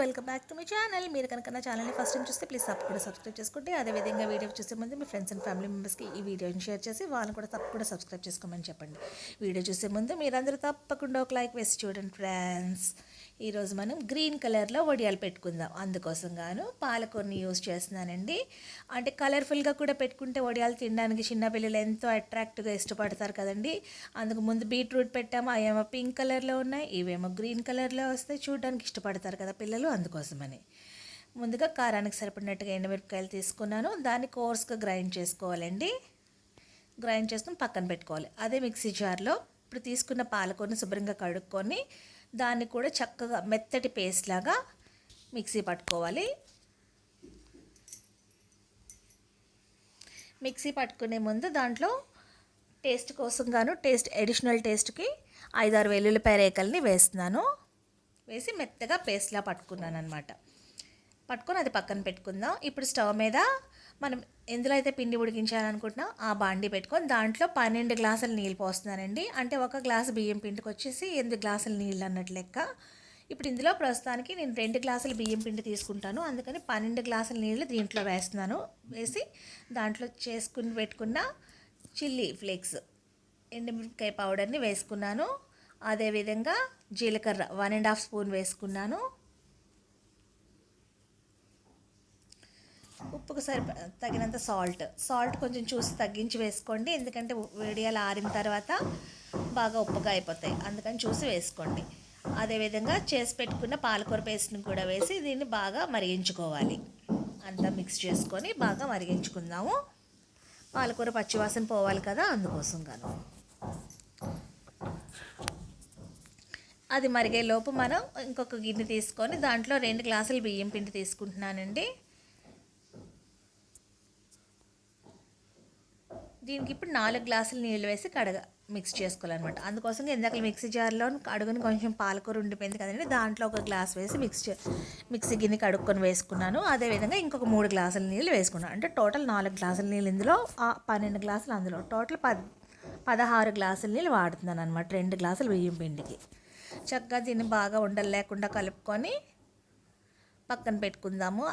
Welcome back to my channel. మీరు కనుక నా ఛానల్ని ఫస్ట్ టైం చూస్తే ప్లీజ్ తప్పకుండా సబ్స్క్రైబ్ చేసుకుంటే అదేవిధంగా వీడియో చూసే ముందు మీ ఫ్రెండ్స్ అండ్ ఫ్యామిలీ మెంబర్స్కి ఈ వీడియోని షేర్ చేసి వాళ్ళని కూడా తప్పకుండా సబ్స్క్రైబ్ చేసుకోమని చెప్పండి. వీడియో చూసే ముందు మీరందరూ తప్పకుండా ఒక లైక్ వేసి చూడండి ఫ్రెండ్స్ ఈరోజు మనం గ్రీన్ కలర్లో వడియాలు పెట్టుకుందాం. అందుకోసం గాను పాలకూరని యూస్ చేస్తున్నానండి. అంటే కలర్ఫుల్గా కూడా పెట్టుకుంటే వడియాలు తినడానికి చిన్నపిల్లలు ఎంతో అట్రాక్ట్గా ఇష్టపడతారు కదండి. అందుకు ముందు బీట్రూట్ పెట్టాము అవేమో పింక్ కలర్లో ఉన్నాయి ఇవేమో గ్రీన్ కలర్లో వస్తే చూడడానికి ఇష్టపడతారు కదా పిల్లలు అందుకోసమని. ముందుగా కారానికి సరిపడినట్టుగా ఎండుమిరపకాయలు తీసుకున్నాను. దాన్ని కోర్స్గా గ్రైండ్ చేసుకోవాలండి. గ్రైండ్ చేసుకుని పక్కన పెట్టుకోవాలి. అదే మిక్సీ జార్లో ఇప్పుడు తీసుకున్న పాలకూరని శుభ్రంగా కడుక్కొని దాన్ని కూడా చక్కగా మెత్తటి పేస్ట్ లాగా మిక్సీ పట్టుకోవాలి. మిక్సీ పట్టుకునే ముందు దాంట్లో టేస్ట్ కోసం గాను టేస్ట్ అడిషనల్ టేస్ట్కి ఐదారు వెల్లుల్లిపాయ రేకల్ని వేస్తున్నాను. వేసి మెత్తగా పేస్ట్లా పట్టుకున్నాను అనమాట పట్టుకొని అది పక్కన పెట్టుకుందాం. ఇప్పుడు స్టవ్ మీద మనం ఎందులో అయితే పిండి ఉడికించాలనుకుంటున్నాం ఆ బాండి పెట్టుకొని దాంట్లో పన్నెండు గ్లాసులు నీళ్ళు పోస్తున్నానండి. అంటే ఒక గ్లాసు బియ్యం పిండికి వచ్చేసి ఎనిమిది గ్లాసులు నీళ్ళు అన్నట్టు లెక్క. ఇప్పుడు ఇందులో ప్రస్తుతానికి నేను రెండు గ్లాసులు బియ్యం పిండి తీసుకుంటాను. అందుకని పన్నెండు గ్లాసుల నీళ్ళు దీంట్లో వేస్తున్నాను. వేసి దాంట్లో చేసుకుని పెట్టుకున్న చిల్లీ ఫ్లేక్స్ ఎండుమిరపకాయ పౌడర్ని వేసుకున్నాను. అదేవిధంగా జీలకర్ర వన్ అండ్ హాఫ్ స్పూన్ వేసుకున్నాను. ఉప్పుకు సరి తగినంత సాల్ట్ సాల్ట్ కొంచెం చూసి తగ్గించి వేసుకోండి. ఎందుకంటే వేడియాలు ఆరిన తర్వాత బాగా ఉప్పుగా అయిపోతాయి. అందుకని చూసి వేసుకోండి. అదేవిధంగా చేసి పెట్టుకున్న పాలకూర పేస్ట్ని కూడా వేసి దీన్ని బాగా మరిగించుకోవాలి. అంతా మిక్స్ చేసుకొని బాగా మరిగించుకుందాము. పాలకూర పచ్చివాసన పోవాలి కదా అందుకోసం గాను. అది మరిగే లోపు మనం ఇంకొక గిన్నె తీసుకొని దాంట్లో రెండు గ్లాసులు బియ్యం పిండి తీసుకుంటున్నానండి. దీనికి ఇప్పుడు నాలుగు గ్లాసులు నీళ్ళు వేసి కడగ మిక్స్ చేసుకోవాలన్నమాట. అందుకోసం ఇందాక మిక్సీ జార్లో కడుగుని కొంచెం పాలకూర ఉండిపోయింది కదండి దాంట్లో ఒక గ్లాస్ వేసి మిక్స్ చే మిక్సీ గిన్నె కడుక్కొని వేసుకున్నాను. అదేవిధంగా ఇంకొక మూడు గ్లాసుల నీళ్ళు వేసుకున్నాను. అంటే టోటల్ నాలుగు గ్లాసుల నీళ్ళు ఇందులో పన్నెండు గ్లాసులు అందులో. టోటల్ పద్ పదహారు గ్లాసుల నీళ్ళు వాడుతున్నాను అనమాట రెండు గ్లాసులు బియ్యం పిండికి. చక్కగా దీన్ని బాగా ఉండలు లేకుండా కలుపుకొని పక్కన పెట్టుకుందాము.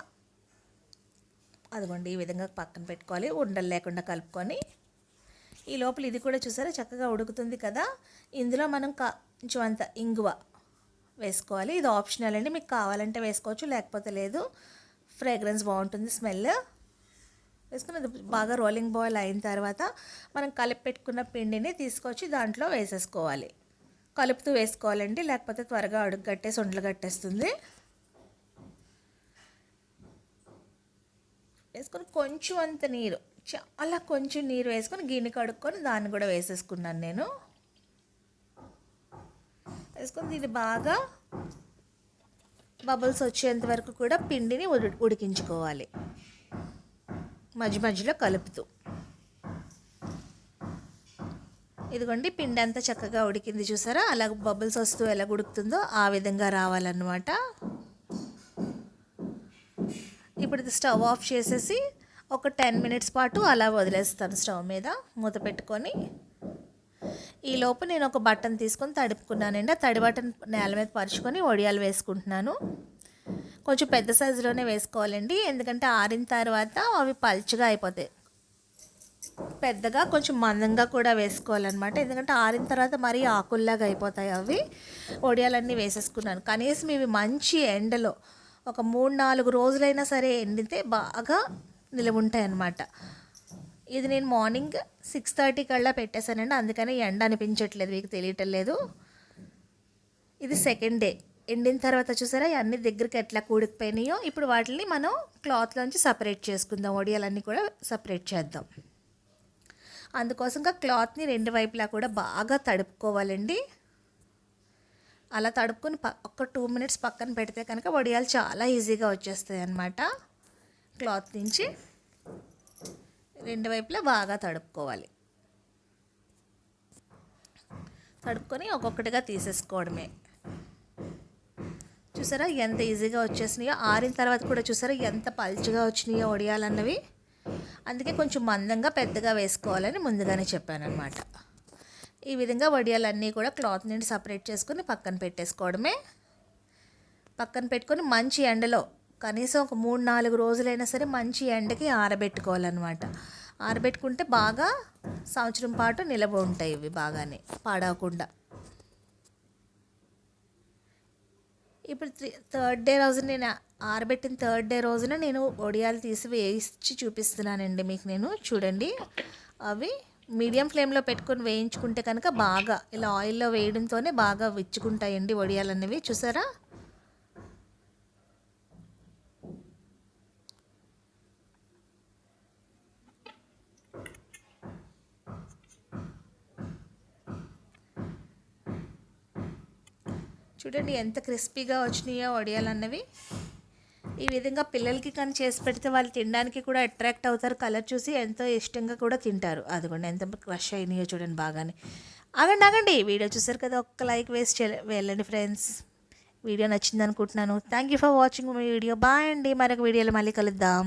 అదిగోండి ఈ విధంగా పక్కన పెట్టుకోవాలి. ఉండలు లేకుండా కలుపుకొని ఈ లోపల ఇది కూడా చూసారా? చక్కగా ఉడుకుతుంది కదా? ఇందులో మనం కొంచెం అంత ఇంగువ వేసుకోవాలి. ఇది ఆప్షనల్ అండి. మీకు కావాలంటే వేసుకోవచ్చు లేకపోతే లేదు. ఫ్రేగ్రెన్స్ బాగుంటుంది స్మెల్. వేసుకుని అది బాగా రోలింగ్ బాయిల్ అయిన తర్వాత మనం కలిపి పెట్టుకున్న పిండిని తీసుకొచ్చి దాంట్లో వేసేసుకోవాలి. కలుపుతూ వేసుకోవాలండి. లేకపోతే త్వరగా అడుగు కట్టేసి ఒండ్లు కట్టేస్తుంది. వేసుకొని కొంచెం అంత నీరు చాలా కొంచెం నీరు వేసుకొని గిన్నె కడుక్కొని దాన్ని కూడా వేసేసుకున్నాను నేను. వేసుకొని దీన్ని బాగా బబుల్స్ వచ్చేంత వరకు కూడా పిండిని ఉడి ఉడికించుకోవాలి. మధ్య మధ్యలో కలుపుతూ. ఇదిగోండి పిండి అంతా చక్కగా ఉడికింది చూసారా? అలా బబుల్స్ వస్తూ ఎలా ఉడుకుతుందో ఆ విధంగా రావాలన్నమాట. ఇప్పుడు ఇది స్టవ్ ఆఫ్ చేసేసి ఒక టెన్ మినిట్స్ పాటు అలా వదిలేస్తాను స్టవ్ మీద మూత పెట్టుకొని. ఈ లోపు నేను ఒక బట్టన్ తీసుకొని తడుపుకున్నానండి ఆ తడి బట్టన్ నేల మీద పరుచుకొని వడియాలు వేసుకుంటున్నాను. కొంచెం పెద్ద సైజులోనే వేసుకోవాలండి. ఎందుకంటే ఆరిన తర్వాత అవి పల్చగా అయిపోతాయి. పెద్దగా కొంచెం మందంగా కూడా వేసుకోవాలన్నమాట. ఎందుకంటే ఆరిన తర్వాత మరీ ఆకుల్లాగా అయిపోతాయి అవి. వడియాలన్నీ వేసేసుకున్నాను. కనీసం ఇవి మంచి ఎండలో ఒక మూడు నాలుగు రోజులైనా సరే ఎండితే బాగా నిలవుంటాయి అన్నమాట ఇది నేను మార్నింగ్ సిక్స్ థర్టీ కల్లా పెట్టేశానండి. అందుకని ఎండ అనిపించట్లేదు మీకు తెలియటం లేదు. ఇది సెకండ్ డే. ఎండిన తర్వాత చూసారా అన్ని దగ్గరికి ఎట్లా కూడికిపోయినాయో ఇప్పుడు వాటిని మనం క్లాత్లోంచి సపరేట్ చేసుకుందాం. వడియాలన్నీ కూడా సపరేట్ చేద్దాం. అందుకోసంగా క్లాత్ని రెండు వైపులా కూడా బాగా తడుపుకోవాలండి. అలా తడుపుకొని ప టూ మినిట్స్ పక్కన పెడితే కనుక వడియాలు చాలా ఈజీగా వచ్చేస్తాయి అన్నమాట క్లాత్ నుంచి రెండు వైపులా బాగా తడుపుకోవాలి. తడుపుకొని ఒక్కొక్కటిగా తీసేసుకోవడమే. చూసారా ఎంత ఈజీగా వచ్చేసినాయో? ఆరిన తర్వాత కూడా చూసారా ఎంత పల్చగా వచ్చినాయో ఒడియాలన్నవి? అందుకే కొంచెం మందంగా పెద్దగా వేసుకోవాలని ముందుగానే చెప్పాను అనమాట ఈ విధంగా వడియాలన్నీ కూడా క్లాత్ నుండి సపరేట్ చేసుకొని పక్కన పెట్టేసుకోవడమే. పక్కన పెట్టుకొని మంచి ఎండలో కనీసం ఒక మూడు నాలుగు రోజులైనా సరే మంచి ఎండకి ఆరబెట్టుకోవాలన్నమాట. ఆరబెట్టుకుంటే బాగా సంవత్సరం పాటు నిలవ ఉంటాయి ఇవి బాగానే పాడవకుండా. ఇప్పుడు త్రీ థర్డ్ డే రోజున నేను ఆరబెట్టిన థర్డ్ డే రోజున నేను ఒడియాలు తీసి వేయించి చూపిస్తున్నానండి మీకు నేను చూడండి. అవి మీడియం ఫ్లేమ్లో పెట్టుకొని వేయించుకుంటే కనుక బాగా ఇలా ఆయిల్లో వేయడంతోనే బాగా విచ్చుకుంటాయండి వడియాలు అనేవి చూసారా? చూడండి ఎంత క్రిస్పీగా వచ్చినాయో వడియాలు అన్నవి ఈ విధంగా పిల్లలకి కానీ చేసి పెడితే వాళ్ళు తినడానికి కూడా అట్రాక్ట్ అవుతారు. కలర్ చూసి ఎంతో ఇష్టంగా కూడా తింటారు. అదిగోండి ఎంత క్రష్ అయినాయో చూడండి బాగానే. ఆగండి ఆగండి. వీడియో చూసారు కదా ఒక్క లైక్ వేస్ట్ వెళ్ళండి ఫ్రెండ్స్. వీడియో నచ్చింది అనుకుంటున్నాను. Thank you for watching my video bye అండి. మరొక వీడియోలో మళ్ళీ కలుద్దాం.